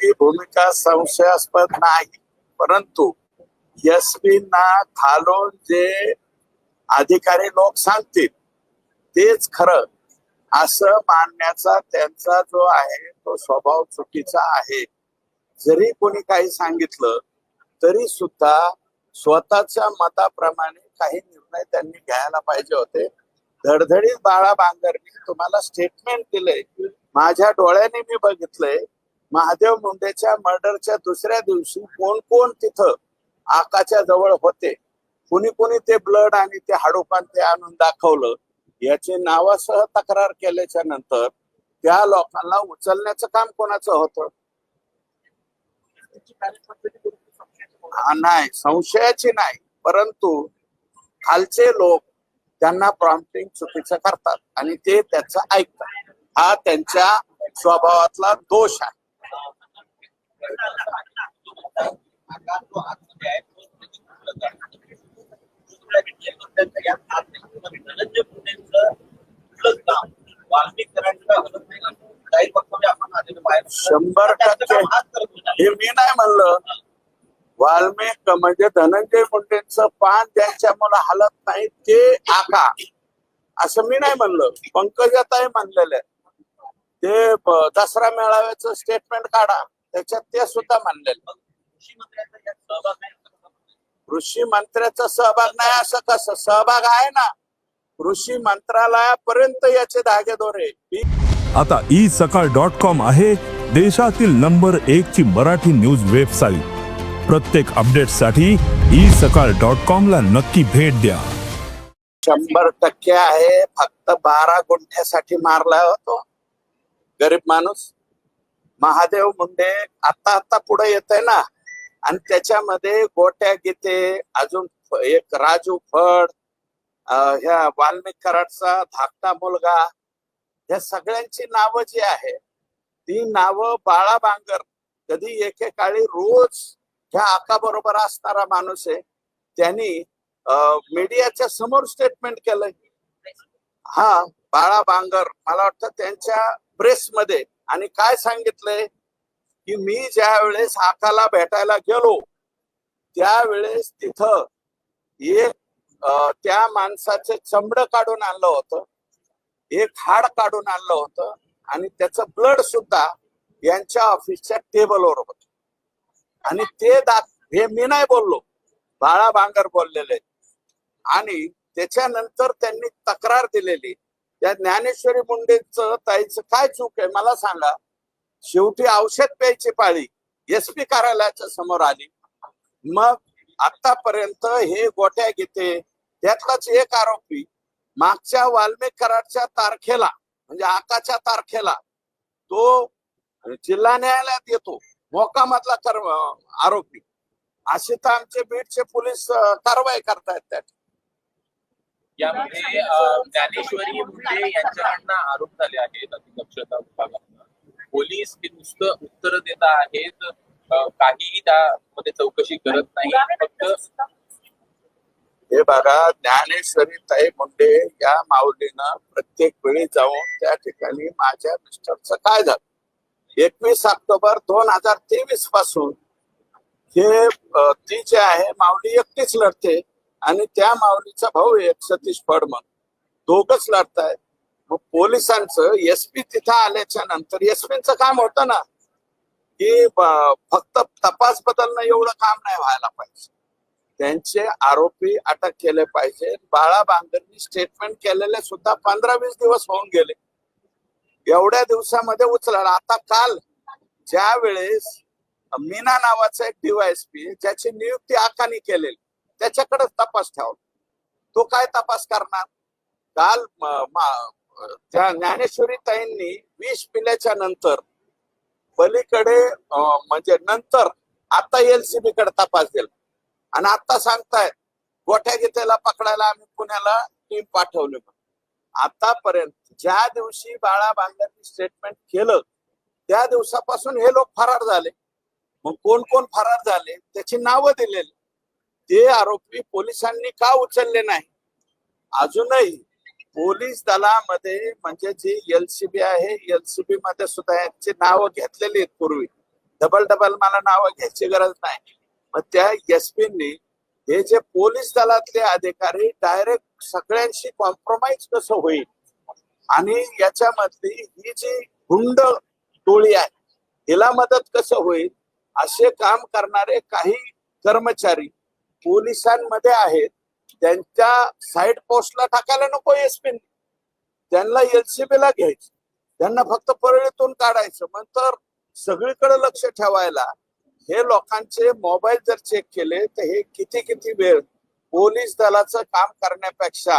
त्यांची भूमिका संशयास्पद नाही. परंतु यशवींना घालून जे अधिकारी लोक सांगतील तेच खरं. असं मानण्याचा त्यांचा जो आहे तो स्वभाव चुकीचा आहे. जरी कोणी काही सांगितलं तरी सुद्धा स्वतःच्या मताप्रमाणे काही निर्णय त्यांनी घ्यायला पाहिजे होते. धडधडीत बाळा बांगरने तुम्हाला स्टेटमेंट दिले माझ्या डोळ्याने मी बघितलंय. महादेव मुंडेच्या मर्डरच्या दुसऱ्या दिवशी कोण कोण तिथं आकाच्या जवळ होते कुणी कुणी ते ब्लड आणि ते हाडोपान ते आणून दाखवलं याची नावासह तक्रार केल्याच्यानंतर त्या लोकांना उचलण्याचं काम कोणाचं होतं? नाही संशयाची नाही परंतु खालचे लोक त्यांना प्रॉम्प्टिंग चुकीचं करतात आणि ते त्याचं ऐकतात. हा त्यांच्या स्वभावातला दोष आहे. शंभर टक्के. हे मी नाही म्हणलं. वाल्मिक म्हणजे धनंजय मुंडेंचं पान त्यांच्या मला हलत नाही ते आका. असं मी नाही म्हणलं. पंकजाताई म्हणलेले. ते दसरा मेळाव्याचं स्टेटमेंट काढा. त्याच्यात ते सुद्धा म्हणलेले कृषी मंत्र्याचा सहभाग नाही असं कसं? सहभाग आहे ना. कृषी मंत्रालयापर्यंत याचे धागेदोरे. आता ई सकाळ डॉट कॉम आहे देशातील नंबर एक ची मराठी न्यूज वेबसाईट. प्रत्येक अपडेटसाठी ई सकाळ डॉट कॉम ला नक्की भेट द्या. शंभर टक्के आहे. फक्त बारा गुंठ्यासाठी मारला होतो. गरीब माणूस. महादेव मुंडे आता आता पुढे येत आहे ना. आणि त्याच्यामध्ये गोट्या गीते अजून एक राजू फड ह्या वाल्मिक कराडचा धाकटा मुलगा या सगळ्यांची नावं जी आहे ती नावं बाळा बांगर. कधी एकेकाळी रोज ह्या आका बरोबर असणारा माणूस आहे. त्यांनी मीडियाच्या समोर स्टेटमेंट केलंय. हा बाळा बांगर. मला वाटतं त्यांच्या प्रेसमध्ये आणि काय सांगितलंय? की मी ज्या वेळेस आकाला भेटायला गेलो त्यावेळेस तिथं एक त्या माणसाचं चमड काढून आणलं होतं एक हाड काढून आणलं होतं आणि त्याचं ब्लड सुद्धा यांच्या ऑफिसच्या टेबलवर होत. आणि ते दाख हे मी नाही बोललो बाळा बांगर बोललेले. आणि त्याच्यानंतर त्यांनी तक्रार दिलेली. त्या ज्ञानेश्वरी मुंडेच ताईचं काय चूक आहे मला सांगा. शेवटी औषध प्यायची पाळी एस पी कार्यालयाच्या समोर आली. मग आतापर्यंत हे गोट्या घेते. त्यातलाच एक आरोपी मागच्या वाल्मिक कराडच्या तारखेला म्हणजे आकाच्या तारखेला तो जिल्हा न्यायालयात येतो. मोकामातला कर आरोपी. असे तर आमचे बीडचे पोलीस कारवाई करतायत त्यात. यामध्ये अ, ज्ञानेश्वरी मुंडे यांच्याकडनं आरोप झाले आहेत अतिदक्षता विभागात पोलीस हे नुसतं उत्तर देत आहेत अ, काहीही त्यामध्ये चौकशी करत नाही. फक्त हे बघा ज्ञानेश्वरी ताई मुंडे या माऊलीनं प्रत्येक वेळी जाऊन त्या ठिकाणी माझ्या मिस्टरचं काय झालं? एकवीस ऑक्टोबर दोन हजार तेवीसपासून हे ती जे आहे माऊली एकटीच लढते. आणि त्या माऊलीचा भाऊ एक सतीश फडमन दोघच लढतायत. मग पोलिसांचं एसपी तिथं आल्याच्यानंतर एसपीचं काम होतं ना की फक्त तपास बदलणं एवढं काम नाही व्हायला पाहिजे. त्यांचे आरोपी अटक केले पाहिजे. बाळा बांगरनी स्टेटमेंट केलेले सुद्धा पंधरा वीस दिवस होऊन गेले. एवढ्या दिवसामध्ये उचलला. आता काल ज्या वेळेस मीना नावाचा एक डीवायएसपी ज्याची नियुक्ती आकानी केलेली. त्याच्याकडे तपास ठेवला तो काय तपास करणार? काल त्या ज्ञानेश्वरी ताईंनी विष पिल्याच्या नंतर पलीकडे म्हणजे नंतर आता एलसीबी कडे तपास दिला. आणि आता सांगतायत गोठ्या गीतेला पकडायला आम्ही पुण्याला टीम पाठवली आतापर्यंत ज्या दिवशी बाळा बांगरनी स्टेटमेंट केलं त्या दिवसापासून हे लोक फरार झाले. मग कोण कोण फरार झाले त्याची नावं दिलेली. ते आरोपी पोलिसांनी का उचलले नाही? अजूनही पोलीस दलामध्ये म्हणजे जी एलसीबी आहे एलसीबी मध्ये सुद्धा यांची नावं घेतलेली आहेत पूर्वी. डबल डबल मला नावं घ्यायची गरज नाही. मग त्या एसपींनी हे जे पोलीस दलातले अधिकारी डायरेक्ट सगळ्यांशी कॉम्प्रोमाइज कसं होईल? आणि याच्यामधली ही जी गुंड टोळी आहे हिला मदत कसं होईल? असे काम करणारे काही कर्मचारी पोलिसांमध्ये आहेत त्यांच्या साईड पोस्टला टाकायला नको एसपी त्यांना एलसीबी ला घ्यायचं. त्यांना फक्त परळीतून काढायचं. नंतर सगळीकडे लक्ष ठेवायला हे लोकांचे मोबाईल जर चेक केले तर हे किती किती वेळ पोलीस दलाचं काम करण्यापेक्षा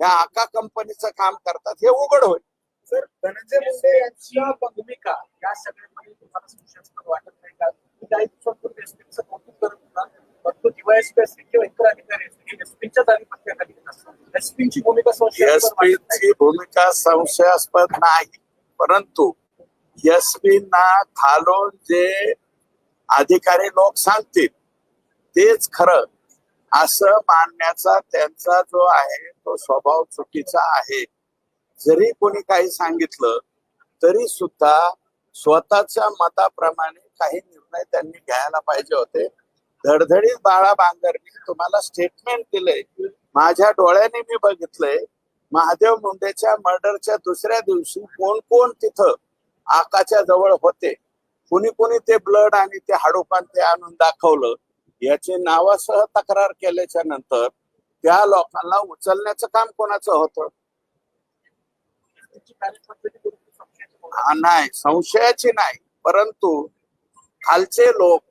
ह्या आका कंपनीचं काम करतात हे उघड होईल. सर धनंजय मुंडे यांच्या भूमिका या सगळ्यांमध्ये तुम्हाला वाटत नाही का? काही दिवसांपूर्वी कौतुक करत होता. परंतु भूमिका संशयास्पद नाही. एसपीची भूमिका संशयास्पद नाही. परंतु एसपीना खालून जे अधिकारी लोक सांगतील तेच खरं. असं मानण्याचा त्यांचा जो आहे तो स्वभाव चुकीचा आहे. जरी कोणी काही सांगितलं तरी सुद्धा स्वतःच्या मताप्रमाणे काही निर्णय त्यांनी घ्यायला पाहिजे होते. धडधडीत बाळा बांगरनी तुम्हाला स्टेटमेंट दिलंय. माझ्या डोळ्याने मी बघितलंय महादेव मुंडेच्या मर्डरच्या दुसऱ्या दिवशी कोण कोण तिथं आकाच्या जवळ होते कुणी कुणी ते ब्लड आणि ते हाडोपान ते आणून दाखवलं याची नावासह तक्रार केल्याच्यानंतर त्या लोकांना उचलण्याचं काम कोणाचं होतं? नाही संशयाची नाही परंतु खालचे लोक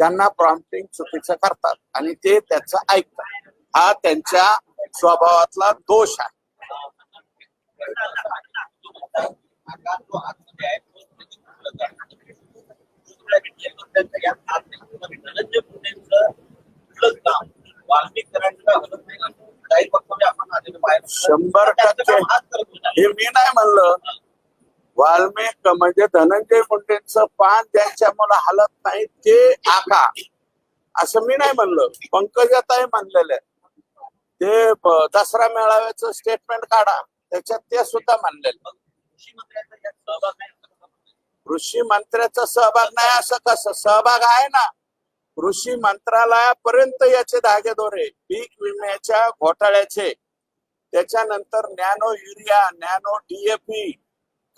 त्यांना प्रॉम्प्टिंग चुकीचं करतात आणि ते त्याचं ऐकतात. हा त्यांच्या स्वभावातला दोष आहे. शंभर टक्के. हे मी नाही म्हणलं. वाल्मिक म्हणजे धनंजय मुंडेंचं पान ज्यांच्या मला हलत नाही ते आका. असं मी नाही म्हणलं. पंकजाताई म्हणलेले. ते दसरा मेळाव्याचं स्टेटमेंट काढा. त्याच्यात ते सुद्धा म्हणलेलं. कृषी मंत्र्याचा सहभाग नाही असं कसं? सहभाग आहे ना. कृषी मंत्रालयापर्यंत याचे धागेदोरे पीक विम्याच्या घोटाळ्याचे. त्याच्यानंतर नॅनो युरिया नॅनो डीएपी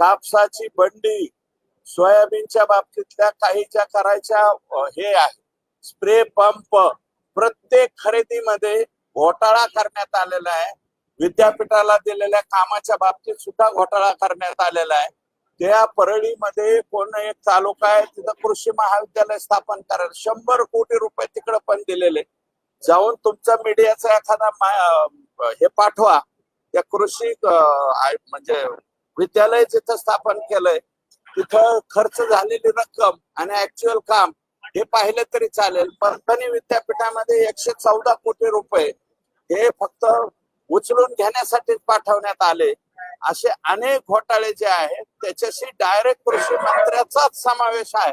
कापसाची बंडी सोयाबीनच्या बाबतीतल्या काही ज्या करायच्या हे आहे. स्प्रे पंप प्रत्येक खरेदीमध्ये घोटाळा करण्यात आलेला आहे. विद्यापीठाला दिलेल्या कामाच्या बाबतीत सुद्धा घोटाळा करण्यात आलेला आहे. त्या परळीमध्ये कोण एक तालुका आहे तिथं कृषी महाविद्यालय स्थापन करायला शंभर कोटी रुपये तिकडे पण दिलेले जाऊन तुमचा मीडियाचा एखादा हे पाठवा. त्या कृषी म्हणजे विद्यालय जिथं स्थापन केलंय तिथं खर्च झालेली रक्कम आणि ऍक्च्युअल काम हे पाहिलं तरी चालेल. परभणी विद्यापीठामध्ये एकशे चौदा कोटी रुपये हे फक्त उचलून घेण्यासाठी पाठवण्यात आले. असे अनेक घोटाळे जे आहेत त्याच्याशी डायरेक्ट कृषी मंत्र्याचाच समावेश आहे.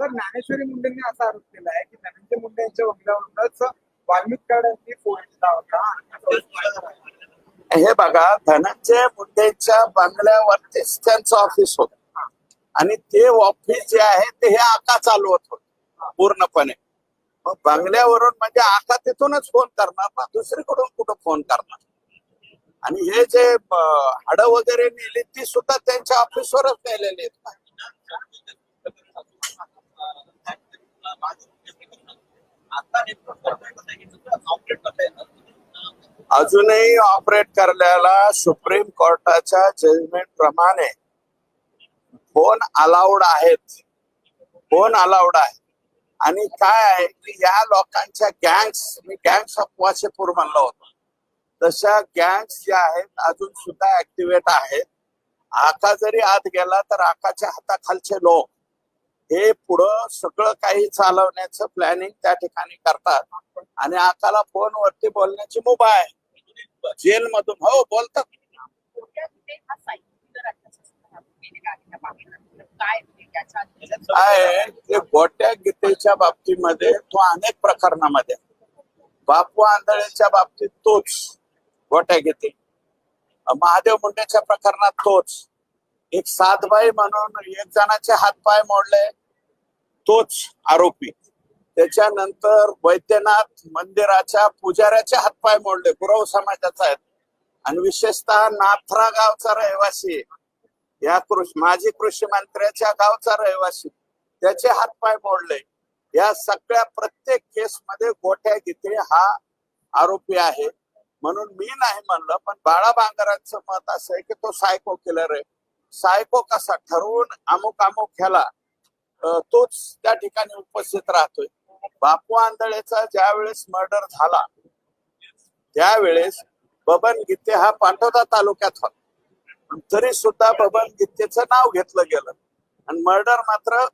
सर ज्ञानेश्वरी मुंडेंनी असा आरोप केला आहे की धनंजय मुंडे यांच्या वकिलावरूनच वाल्मिक कार्डांनी फोन केला होता. हे बघा धनंजय मुंडेच्या बंगल्यावरतीच त्यांचं ऑफिस होत. आणि ते ऑफिस जे आहे ते हे आका चालवत होत पूर्णपणे. मग बंगल्यावरून म्हणजे आका तिथूनच फोन करणार ना दुसरीकडून कुठं फोन करणार? आणि हे जे हाड वगैरे नेली ती सुद्धा त्यांच्या ऑफिसवरच नेलेली आहेत अजूनही ऑपरेट करण्याला सुप्रीम कोर्टाच्या जजमेंट प्रमाणे फोन अलाउड आहेत? फोन अलाउड आहे? आणि काय आहे की या लोकांच्या गँग्स मी गँग्स ऑफ वाशेपूर म्हणलो होतो. तशा गँग्स ज्या आहेत अजून सुद्धा ऍक्टिव्हेट आहेत. आका जरी आत गेला तर आकाच्या हाताखालचे लोक हे पुढं सगळं काही चालवण्याचं प्लॅनिंग त्या ठिकाणी करतात. आणि आकाला फोनवरती बोलण्याची मुभा आहे. जेल मधून हो बोलतात. काय ते गोट्या गीतेच्या बाबतीमध्ये तो अनेक प्रकरणामध्ये बापू आंधळेच्या बाबतीत तोच गोट्या गीते. महादेव मुंडेच्या प्रकरणात तोच. एक सातबाई म्हणून एक जणाचे हातपाय मोडले. तोच आरोपी. त्याच्यानंतर वैद्यनाथ मंदिराच्या पुजाऱ्याचे हातपाय मोडले. गुरव समाजाचा आहेत. आणि विशेषतः नाथरा गावचा रहिवासी या कृषी माजी कृषी मंत्र्याच्या गावचा रहिवासी. त्याचे हातपाय मोडले. या सगळ्या प्रत्येक केसमध्ये गोठ्या घेते हा आरोपी आहे. म्हणून मी नाही म्हणलं पण बाळा बांगरांचं मत असं आहे की तो सायको किलर आहे. सायको कसा ठरवून अमुक अमुक ह्याला तोच त्या ठिकाणी उपस्थित राहतोय. बापू आंधळेचा ज्या वेळेस मर्डर झाला त्यावेळेस बबन गीते हा पाठोदा तालुक्यात होता. तरी सुद्धा बबन गीतेचं नाव घेतलं गेलं. आणि मर्डर मात्र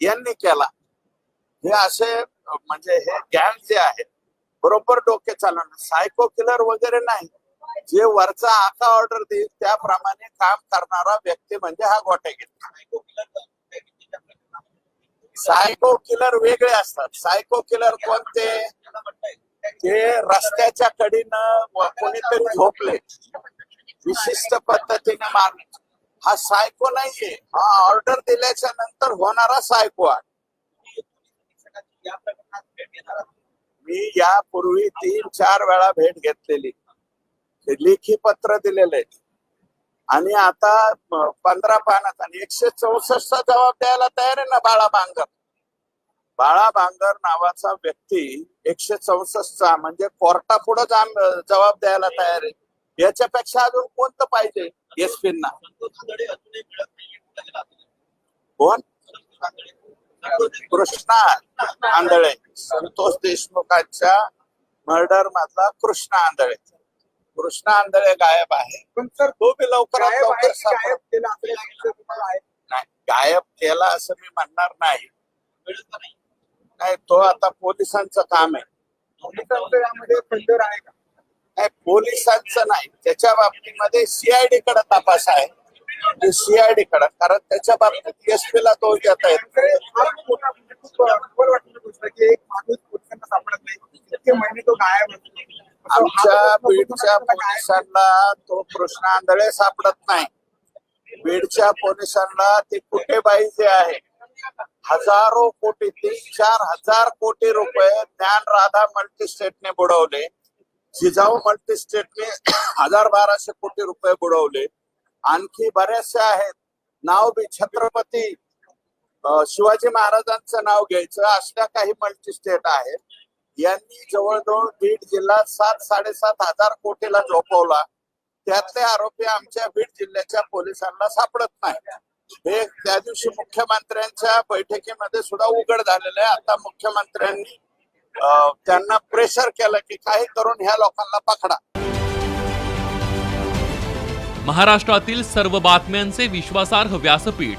यांनी केला. हे असे म्हणजे हे गँग जे आहे बरोबर डोके चालवणार. सायको किलर वगैरे नाही. जे वरचा आखा ऑर्डर देईल त्याप्रमाणे काम करणारा व्यक्ती म्हणजे हा गोटे सायको किलर वेगळे असतात. सायको किलर कोणते? ते रस्त्याच्या कडीनं कोणीतरी झोपले. विशिष्ट पद्धतीने मारणे हा सायको नाहीये. हा ऑर्डर दिल्याच्या नंतर होणारा सायको आहे. मी यापूर्वी तीन चार वेळा भेट घेतलेली. ते लेखी पत्र दिलेलं आहे. आणि आता पंधरा पानात आणि एकशे चौसष्टचा जबाब द्यायला तयार आहे ना बाळा बांगर बाळा बांगर नावाचा व्यक्ती एकशे चौसष्टचा म्हणजे कोर्टा पुढे जबाब द्यायला तयार आहे. याच्यापेक्षा अजून कोणतं पाहिजे एसपींना कोण? कृष्णा आंधळे. संतोष देशमुखांच्या मर्डर मधला कृष्णा आंधळे. कृष्णा आंधळे गायब आहे. पण सर तो बी लवकरात गायब आहे लवकर गायब तुम्हाला आहे? नाही गायब केला असं मी म्हणणार नाही. नाही तो आता पोलिसांचं काम आहे. पोलिसांचं यामध्ये आहे का? नाही पोलिसांचं नाही. त्याच्या बाबतीमध्ये सीआयडी कडे तपास आहे. सीआयडी कडे कारण त्याच्या बाबतीत एसपी ला दोष देता येत तर हा मोठा म्हणजे खूप गोष्ट आहे की एक माणूस पोलिसांना सापडत नाही. इतके महिने तो गायब असतो. आमच्या बीडच्या पोलिसांना तो कृष्ण आंधळे सापडत नाही. बीडच्या पोलिसांना ते कुठेबाई जे आहे? हजारो कोटी तीन चार हजार कोटी रुपये ज्ञान राधा मल्टीस्टेटने बुडवले. जिजाऊ मल्टीस्टेटने हजार बाराशे कोटी रुपये बुडवले. आणखी बरेचसे आहेत. नाव बी छत्रपती शिवाजी महाराजांचं नाव घ्यायचं. अशा काही मल्टीस्टेट आहेत. यांनी जवळजवळ बीड जिल्हा सात साडेसात हजार कोटीला झोपवला. त्यातले आरोपी आमच्या बीड जिल्ह्याच्या पोलिसांना सापडत नाही हे त्या दिवशी मुख्यमंत्र्यांच्या बैठकीमध्ये सुद्धा उघड झालेलं आहे. आता मुख्यमंत्र्यांनी अं, त्यांना प्रेशर केलं की काही करून ह्या लोकांना पकडा. महाराष्ट्रातील सर्व बातम्यांचे विश्वासार्ह व्यासपीठ